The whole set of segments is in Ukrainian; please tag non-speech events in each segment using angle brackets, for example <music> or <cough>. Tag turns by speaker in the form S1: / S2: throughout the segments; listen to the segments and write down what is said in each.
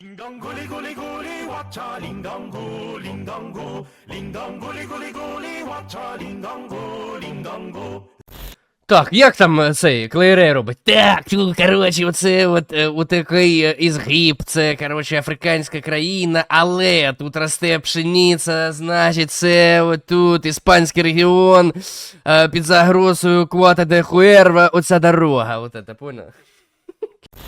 S1: Lingongo, ligo, ligo, li, watcha, lingongo, lingongo, lingongo, ligo, ligo, li, watcha, lingongo, lingongo.
S2: Так, як там е, цей Клейре робить? Так, ну, коротше, оце от, е, от такий е, ізгиб, це, коротше, африканська країна, але тут росте пшениця, значить, це от тут іспанський регіон, е, під загрозою Куата де Хуерва, оця дорога, от це, поняв?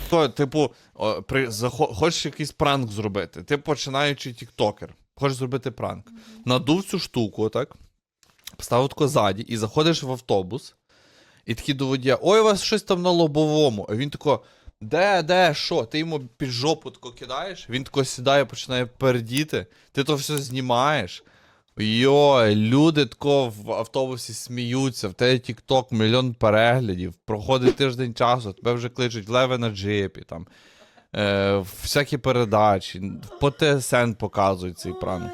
S3: То, типу, о, при, захо, хочеш якийсь пранк зробити. Ти починаючий тіктокер. Хочеш зробити пранк. Надув цю штуку, так? Поставив тако ззаді і заходиш в автобус. І такий до водія, ой, у вас щось там на лобовому. А він тако, де, де, що? Ти йому під жопу тако кидаєш, він тако сідає, починає пердіти, ти то все знімаєш. Йой, люди тако в автобусі сміються, в тебе тікток мільйон переглядів, проходить тиждень часу, тебе вже кличуть леве на джипі, там, е, всякі передачі, по ТСН показують цей пранк.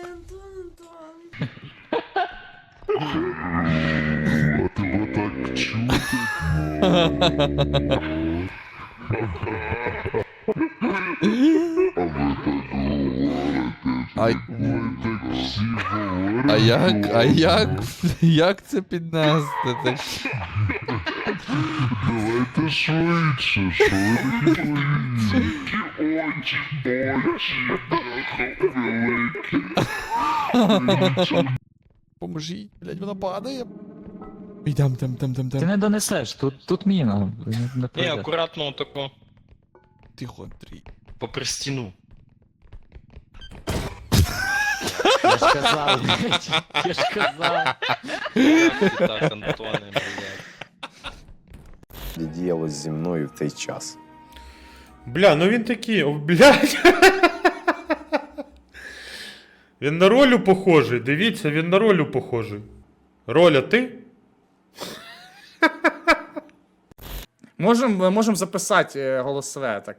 S3: А, <laughs> а як, а як, як це піднести? Так,
S4: Давайте швидше, що ви такі повільні? Очі болячі, великі.
S3: поможіть, блядь, вона падає. Йдем, там, там, там,
S5: Ти
S3: там.
S5: не донесеш, тут, тут міна. Не, не
S6: Ні,
S5: пройде.
S6: акуратно тако
S3: Тихо, Андрій.
S6: попри стіну.
S5: Я ж казав, блядь, я ж казав.
S6: Так, Антоне, блядь.
S7: діялось зі мною в той час.
S8: Бля, ну він такий, о, блядь. Він на ролю похожий. Дивіться, він на ролю похожий. Роля ти?
S9: Можемо можем записати е, голосове так.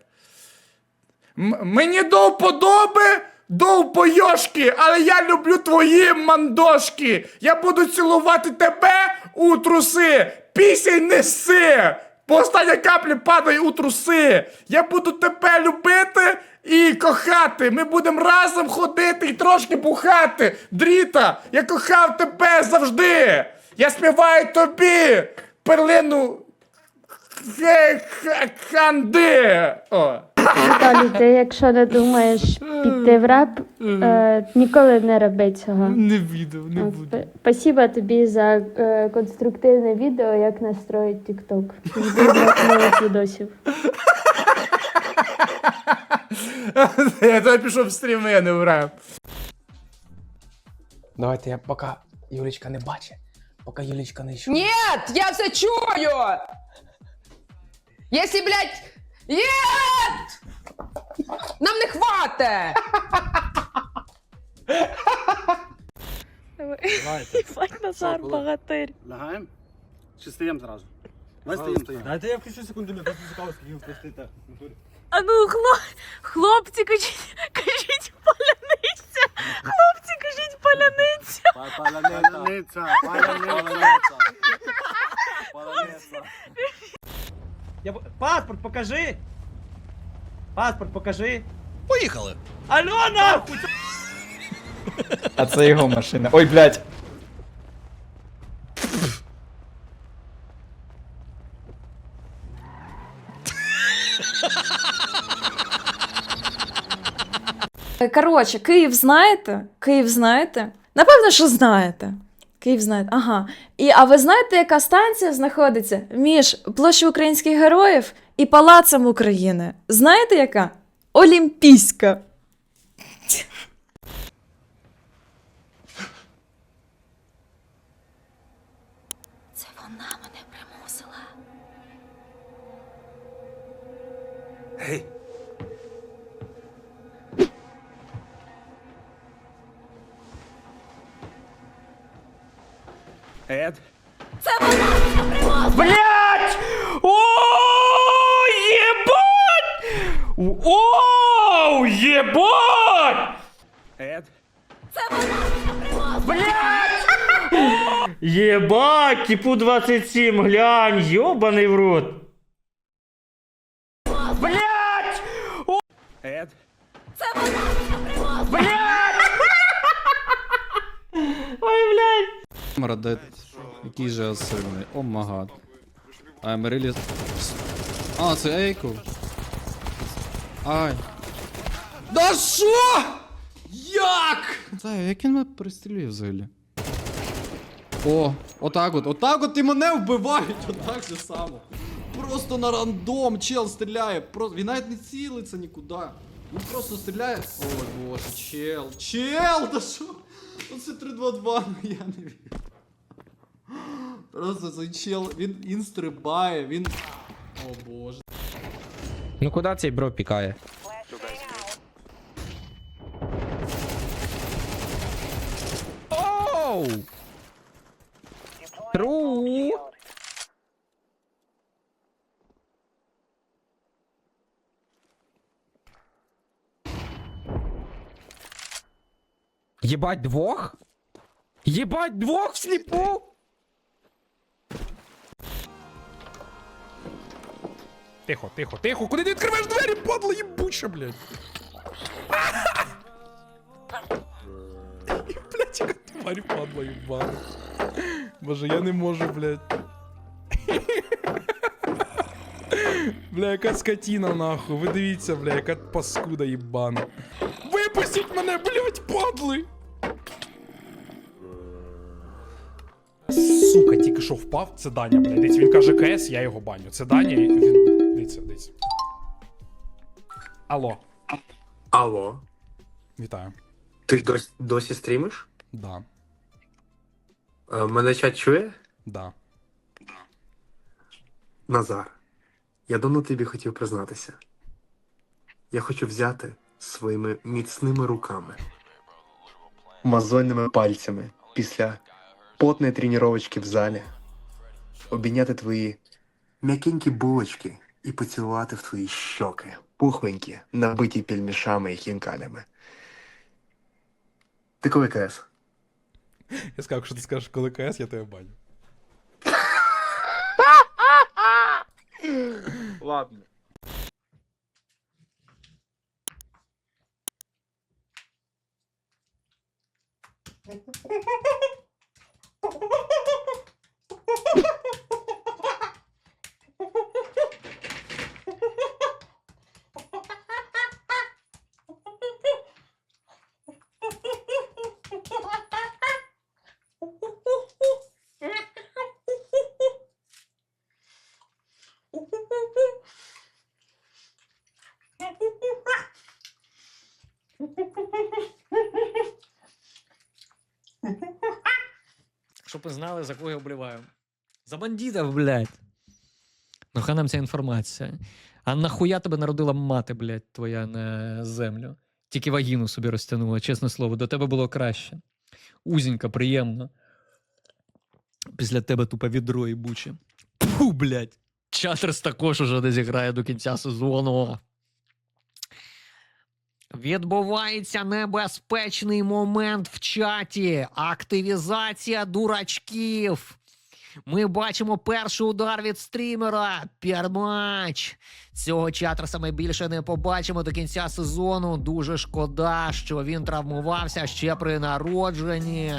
S9: М- мені до вподоби довпойошки, але я люблю твої мандошки. Я буду цілувати тебе у труси. Пісень неси. По останній каплі падай у труси. Я буду тебе любити і кохати. Ми будемо разом ходити і трошки бухати. Дріта, я кохав тебе завжди. Я співаю тобі перлину Ханди! О.
S10: Віталій, ти якщо не думаєш піти в реп, е, ніколи не роби цього.
S9: Не відео, не
S10: От, спа- Спасибо тобі за е, конструктивне відео, як настроїть TikTok. Жду нових- відосів.
S9: Я тебе пішов в стріми, я не в реп.
S11: Давайте я поки Юлічка не бачить, поки Юлічка не чує.
S12: Нет, я все чую! Если, блядь... Нет! Нам не хватит!
S10: Єбать, Назар, богатирь.
S11: Лягаємо? Чи стоїмо зразу? Давай стоїмо. Дайте я включу секунду, мені просто цікаво, скільки ви стоїте.
S10: А ну, хло... хлопці, кажіть, кажіть паляниця. Хлопці, кажіть паляниця.
S11: Паляниця, паляниця. Паляниця.
S5: Я... б- Паспорт покажи! Паспорт покажи!
S3: Поїхали!
S5: Алло, нахуй!
S11: А це його машина. Ой, блядь.
S12: Коротше, Київ знаєте? Київ знаєте? Напевно, що знаєте. Київ знаєте, ага. І, а ви знаєте, яка станція знаходиться між площею українських героїв і Палацем України? Знаєте яка? Олімпійська. Це вона мене примусила.
S11: Гей. Ед? Це вона все привозила!
S5: Блять! О, єбать! О, єбать!
S11: Ед?
S5: Це вона все привозила! Блять! Єбать, типу 27, глянь, йобаний в рот. Блять!
S11: Ед? Це вона все привозила! Блять! Ой, блядь! Радет. Який же сильний. О магад. А Емерилі... А, це Ейку. Ай. Да що? Як? Знаю, як він мене пристрілює взагалі? О, отак от, отак от і мене вбивають, отак же само. Просто на рандом чел стріляє. Просто... Він навіть не цілиться нікуди. Він просто стріляє. Ой боже, чел. Чел! Та що? Оце 3-2-2, ну я не вірю. Просто цей чел, він, він стрибає, він. О боже.
S5: Ну куди цей бро пікає? Оу! Тру! Єбать двох? Єбать двох всліпу?
S8: Тихо, тихо, тихо, куди ти відкриваєш двері, падла їбуча, блядь. <laughs> Блядь, яка тварь падла їбана. Боже, я не можу, блядь. <laughs> Бля, яка скотіна нахуй. Ви дивіться, бля, яка паскуда їбана. Випустіть мене, блядь, падли! Сука, тільки що впав, це Даня, блядь. Він каже КС, я його баню. Це Даня, він. Дивіться, дивіться. Алло,
S11: Алло,
S8: вітаю.
S11: ти ж досі, досі стрімиш?
S8: Да,
S11: Е, Мене чат чує?
S8: да.
S11: Назар, я давно тобі хотів признатися. Я хочу взяти своїми міцними руками, мозольними пальцями після потної тренувачки в залі, обійняти твої м'якенькі булочки і поцілувати в твої щоки, пухленькі, набиті пельмішами і хінкалями. Ти коли КС?
S8: Я сказав, що ти скажеш, коли КС, я тебе баню.
S11: Ладно. <laughs>
S5: Щоб ви знали, за кого я вболіваю. За бандитів, блядь. Ну, хай нам ця інформація. А нахуя тебе народила мати, блядь, твоя на землю? Тільки вагіну собі розтягнула, чесне слово, до тебе було краще. Узенько, приємно. Після тебе тупо відро і буче. Пу, блядь. Чатерс також уже не зіграє до кінця сезону. Відбувається небезпечний момент в чаті. Активізація дурачків. Ми бачимо перший удар від стрімера. П'ярмач. Цього чатерса ми більше не побачимо до кінця сезону. Дуже шкода, що він травмувався ще при народженні.